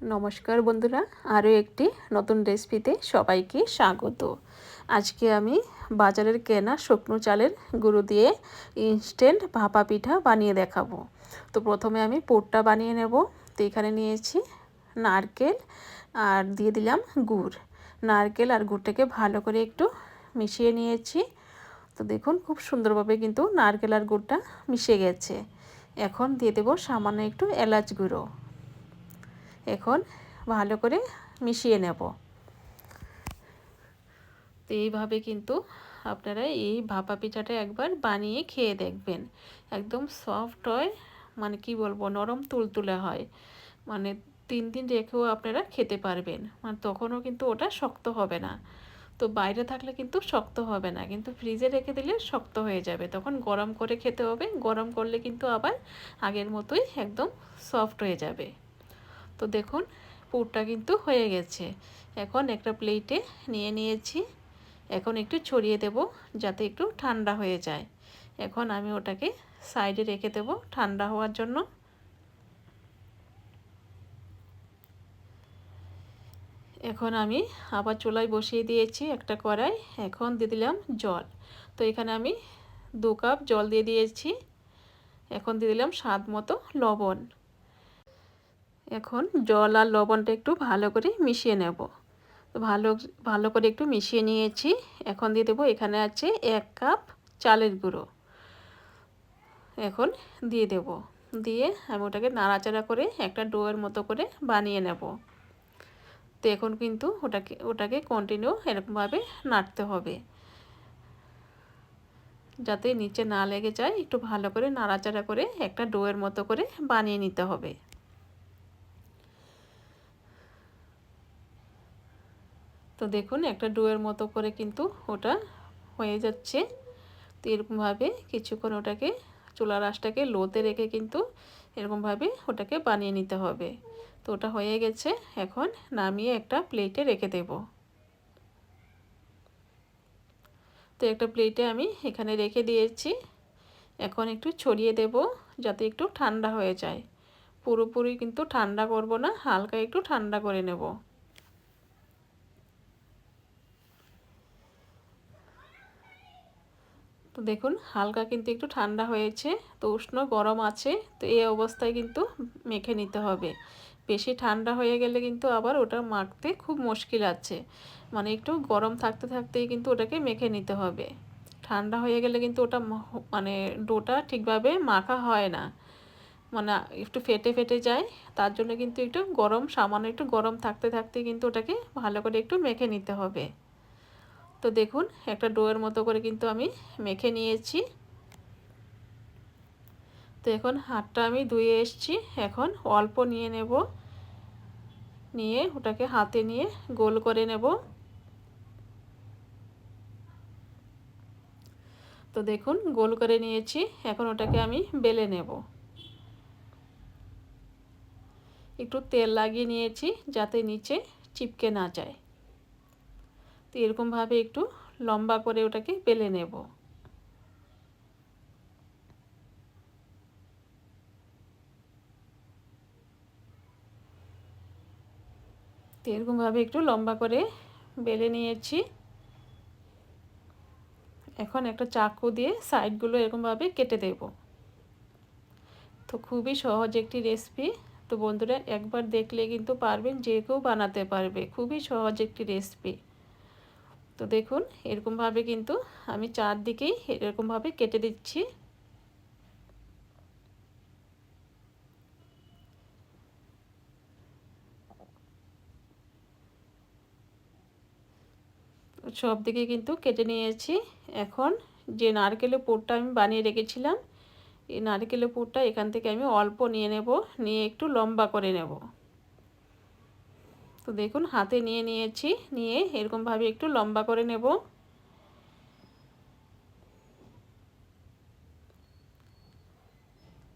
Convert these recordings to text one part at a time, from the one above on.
নমস্কার বন্ধুরা, আরও একটি নতুন রেসিপিতে সবাইকে স্বাগত। আজকে আমি বাজারের কেনা শুকনো চালের গুঁড়ো দিয়ে ইনস্ট্যান্ট ভাপা পিঠা বানিয়ে দেখাবো। তো প্রথমে আমি পুরটা বানিয়ে নেব। তো এখানে নিয়েছি নারকেল আর দিয়ে দিলাম গুড়। নারকেল আর গুড়টাকে ভালো করে একটু মিশিয়ে নিয়েছি। তো দেখুন, খুব সুন্দরভাবে কিন্তু নারকেল আর গুড়টা মিশে গেছে। এখন দিয়ে দেবো সামান্য একটু এলাচ গুঁড়ো। এখন ভালো করে মিশিয়ে নেব। তো এইভাবে কিন্তু আপনারা এই ভাপা পিঠাটা একবার বানিয়ে খেয়ে দেখবেন। একদম সফট হয় মানে কি বলব, নরম তুলতুলে হয়। মানে তিন দিন রেখেও আপনারা খেতে পারবেন। মানে তখনও কিন্তু ওটা শক্ত হবে না। তো বাইরে থাকলে কিন্তু শক্ত হবে না। কিন্তু ফ্রিজে রেখে দিলে শক্ত হয়ে যাবে। তখন গরম করে খেতে হবে। গরম করলে কিন্তু আবার আগের মতোই একদম সফট হয়ে যাবে। তো দেখুন, পুরটা কিন্তু হয়ে গেছে। এখন একটা প্লেটে নিয়ে নিয়েছি। এখন একটু ছড়িয়ে দেব যাতে একটু ঠান্ডা হয়ে যায়। এখন আমি ওটাকে সাইডে রেখে দেব ঠান্ডা হওয়ার জন্য। এখন আমি আবার চুলায় বসিয়ে দিয়েছি একটা কড়াই। এখন দিয়ে দিলাম জল। তো এখানে আমি দু কাপ জল দিয়ে দিয়েছি। এখন দিয়ে দিলাম স্বাদ মতো লবণ। এখন জল আর লবণটা একটু ভালো করে মিশিয়ে নেব। তো ভালো ভালো করে একটু মিশিয়ে নিয়েছি। এখন দিয়ে দেবো, এখানে আছে এক কাপ চালের গুঁড়ো। এখন দিয়ে দেব। দিয়ে আমি ওটাকে নাড়াচাড়া করে একটা ডোয়ের মতো করে বানিয়ে নেব। তো এখন কিন্তু ওটাকে ওটাকে কন্টিনিউ এরকমভাবে নাড়তে হবে। যাতে নিচে না লেগে যায়, একটু ভালো করে নাড়াচাড়া করে একটা ডোয়ের মতো করে বানিয়ে নিতে হবে। তো দেখুন, একটা ডুয়ের মতো করে কিন্তু ওটা হয়ে যাচ্ছে। তো এরকমভাবে কিছুক্ষণ ওটাকে, চুলার আঁশটাকে লোতে রেখে কিন্তু এরকমভাবে ওটাকে বানিয়ে নিতে হবে। তো ওটা হয়ে গেছে, এখন নামিয়ে একটা প্লেটে রেখে দেব। তো একটা প্লেটে আমি এখানে রেখে দিয়েছি। এখন একটু ছড়িয়ে দেব যাতে একটু ঠান্ডা হয়ে যায়। পুরোপুরি কিন্তু ঠান্ডা করব না, হালকা একটু ঠান্ডা করে নেব। তো দেখুন, হালকা কিন্তু একটু ঠান্ডা হয়েছে, তো উষ্ণ গরম আছে, তো এই অবস্থায় কিন্তু মেখে নিতে হবে। বেশি ঠান্ডা হয়ে গেলে কিন্তু আবার ওটা মাখতে খুব মুশকিল আছে। মানে একটু গরম থাকতে থাকতেই কিন্তু ওটাকে মেখে নিতে হবে। ঠান্ডা হয়ে গেলে কিন্তু ওটা মানে ডোটা ঠিকভাবে মাখা হয় না। মানে একটু ফেটে ফেটে যায়, তার জন্য কিন্তু একটু গরম, সামান্য একটু গরম থাকতে থাকতে কিন্তু ওটাকে ভালো করে একটু মেখে নিতে হবে। তো দেখুন, একটা ডোয়ের মতো করে কিন্তু আমি মেখে নিয়েছি। তো এখন হাতটা আমি ধুয়ে এসছি। এখন অল্প নিয়ে নেব। নিয়ে ওটাকে হাতে নিয়ে গোল করে নেব। তো দেখুন, গোল করে নিয়েছি। এখন ওটাকে আমি বেলে নেব। একটু তেল লাগিয়ে নিয়েছি যাতে নিচে চিপকে না যায়। তো এরকমভাবে একটু লম্বা করে ওটাকে বেলে নেব। তো এরকমভাবে একটু লম্বা করে বেলে নিয়েছি। এখন একটা চাকু দিয়ে সাইডগুলো এরকমভাবে কেটে দেব। তো খুবই সহজ একটি রেসিপি। তো বন্ধুরা একবার দেখলে কিন্তু পারবেন, যে কেউ বানাতে পারবে। খুবই সহজ একটি রেসিপি। তো দেখুন, এরকমভাবে কিন্তু আমি চারদিকেই এরকমভাবে কেটে দিচ্ছি। সব দিকে কিন্তু কেটে নিয়েছি। এখন যে নারকেলের পুরটা আমি বানিয়ে রেখেছিলাম, এই নারকেলের পুরটা এখান থেকে আমি অল্প নিয়ে নেব, নিয়ে একটু লম্বা করে নেব। তো দেখুন, হাতে নিয়ে নিয়েছি। নিয়ে এরকমভাবে একটু লম্বা করে নেব।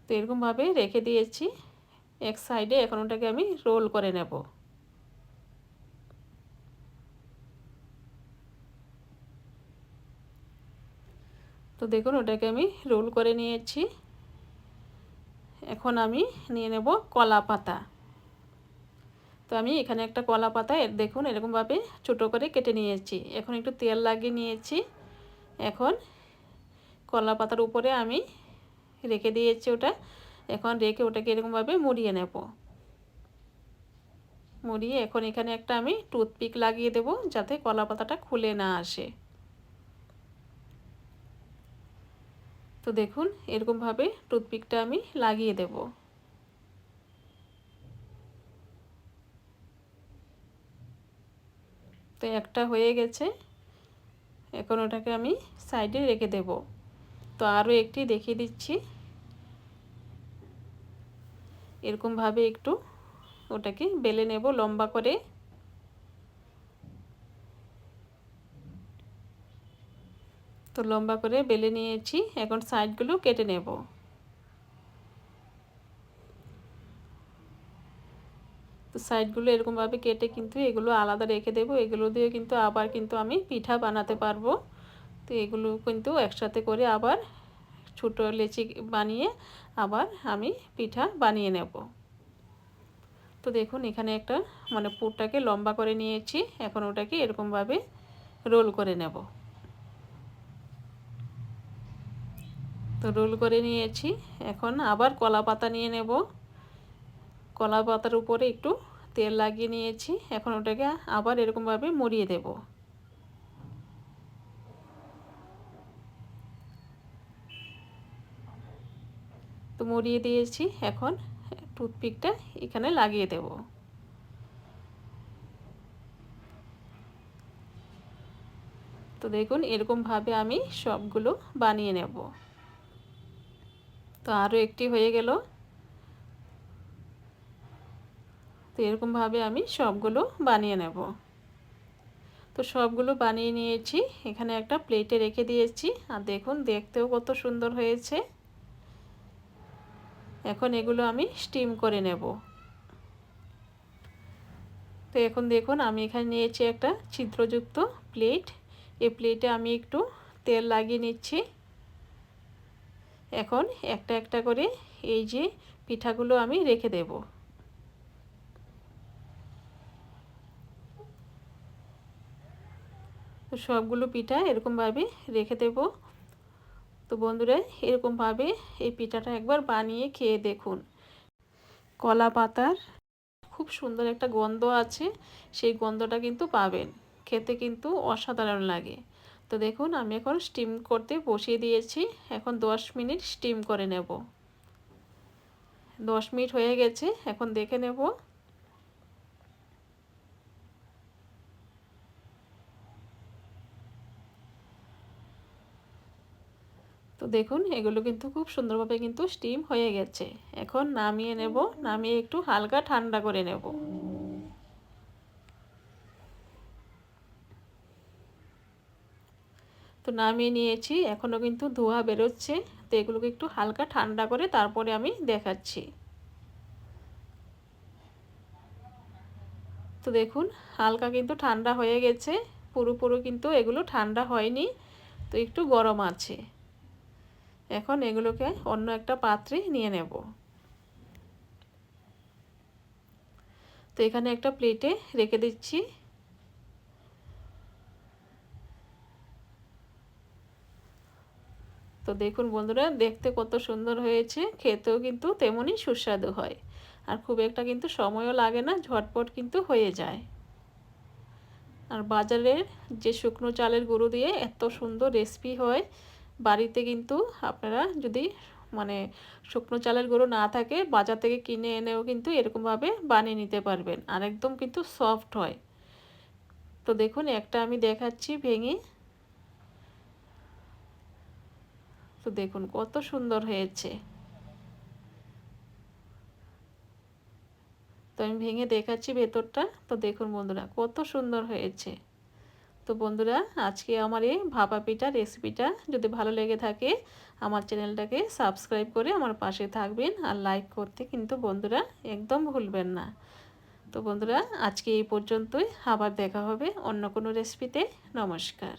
তো এরকমভাবে রেখে দিয়েছি। এক সাইডে এখন ওটাকে আমি রোল করে নেব। তো দেখুন, ওটাকে আমি রোল করে নিয়েছি। এখন আমি নিয়ে নেব কলা পাতা। তো আমি এখানে একটা কলা পাতা দেখুন এরকমভাবে ছোটো করে কেটে নিয়েছি। এখন একটু তেল লাগিয়ে নিয়েছি। এখন কলা পাতার উপরে আমি রেখে দিয়েছি ওটা। এখন রেখে ওটাকে এরকমভাবে মুড়িয়ে নেব। মুড়িয়ে এখন এখানে একটা আমি টুথপিক লাগিয়ে দেব যাতে কলা পাতাটা খুলে না আসে। তো দেখুন এরকমভাবে টুথপিকটা আমি লাগিয়ে দেব। তো একটা হয়ে গেছে। এখন ওটাকে আমি সাইডে রেখে দেব। তো আরও একটি দেখিয়ে দিচ্ছি। এরকমভাবে একটু ওটাকে বেলে নেব লম্বা করে। তো লম্বা করে বেলে নিয়েছি। এখন সাইডগুলো কেটে নেব। তো সাইডগুলো এরকমভাবে কেটে কিন্তু এগুলো আলাদা রেখে দেবো। এগুলো দিয়ে কিন্তু আবার কিন্তু আমি পিঠা বানাতে পারব। তো এগুলো কিন্তু একসাথে করে আবার ছোটো লেচি বানিয়ে আবার আমি পিঠা বানিয়ে নেব। তো দেখুন এখানে একটা মানে পুরটাকে লম্বা করে নিয়েছি। এখন ওটাকে এরকমভাবে রোল করে নেব। তো রোল করে নিয়েছি। এখন আবার কলা পাতা নিয়ে নেব। কলা পাতার উপরে একটু তেল লাগিয়ে নিয়েছি। এখন ওটাকে আবার এরকমভাবে মরিয়ে দেব। তো মরিয়ে দিয়েছি। এখন টুথপিকটা এখানে লাগিয়ে দেব। তো দেখুন, এরকমভাবে আমি সবগুলো বানিয়ে নেব। তো আরও একটি হয়ে গেল তো এরকমভাবে আমি সবগুলো বানিয়ে নেব। তো সবগুলো বানিয়ে নিয়েছি। এখানে একটা প্লেটে রেখে দিয়েছি। আর দেখুন, দেখতেও কত সুন্দর হয়েছে। এখন এগুলো আমি স্টিম করে নেব। তো এখন দেখুন, আমি এখানে নিয়েছি একটা ছিদ্রযুক্ত প্লেট। এই প্লেটে আমি একটু তেল লাগিয়ে নিচ্ছি। এখন একটা একটা করে এই যে পিঠাগুলো আমি রেখে দেব। তো সবগুলো পিঠা এরকমভাবে রেখে দেব। তো বন্ধুরা, এরকমভাবে এই পিঠাটা একবার বানিয়ে খেয়ে দেখুন। কলা পাতার খুব সুন্দর একটা গন্ধ আছে, সেই গন্ধটা কিন্তু পাবেন। খেতে কিন্তু অসাধারণ লাগে। তো দেখুন, আমি এখন স্টিম করতে বসিয়ে দিয়েছি। এখন দশ মিনিট স্টিম করে নেব। দশ মিনিট হয়ে গেছে, এখন দেখে নেব। তো দেখুন, এগুলো কিন্তু খুব সুন্দরভাবে কিন্তু স্টিম হয়ে গেছে। এখন নামিয়ে নেব, নামিয়ে একটু হালকা ঠান্ডা করে নেব। তো নামিয়ে নিয়েছি, এখনও কিন্তু ধোয়া বেরোচ্ছে। তো এগুলোকে একটু হালকা ঠান্ডা করে তারপরে আমি দেখাচ্ছি। তো দেখুন, হালকা কিন্তু ঠান্ডা হয়ে গেছে। পুরোপুরো কিন্তু এগুলো ঠান্ডা হয়নি। তো একটু গরম আছে। এখন এগুলোকে অন্য একটা পাত্রে নিয়ে নেব। তো এখানে একটা প্লেটে রেখে দিচ্ছি। তো দেখুন বন্ধুরা, দেখতে কত সুন্দর হয়েছে। খেতেও কিন্তু তেমনই সুস্বাদু হয়। আর খুব একটা কিন্তু সময়ও লাগে না, ঝটপট কিন্তু হয়ে যায়। আর বাজারের যে শুকনো চালের গুঁড়ো দিয়ে এত সুন্দর রেসিপি হয় বাড়িতে কিন্তু আপনারা যদি মানে শুকনো চালের গুঁড়ো না থাকে, বাজার থেকে কিনে এনেও কিন্তু এরকমভাবে বানিয়ে নিতে পারবেন। আর একদম কিন্তু সফট হয়। তো দেখুন, একটা আমি দেখাচ্ছি ভেঙে। তো দেখুন, কত সুন্দর হয়েছে। তো আমি ভেঙে দেখাচ্ছি ভেতরটা। তো দেখুন বন্ধুরা, কত সুন্দর হয়েছে। তো বন্ধুরা, আজকে আমার এই ভাপা পিঠা রেসিপিটা যদি ভালো লেগে থাকে, আমার চ্যানেলটাকে সাবস্ক্রাইব করে আমার পাশে থাকবেন আর লাইক করতে কিন্তু বন্ধুরা একদম ভুলবেন না। তো বন্ধুরা, আজকে এই পর্যন্তই, আবার দেখা হবে অন্য কোনো রেসিপিতে। নমস্কার।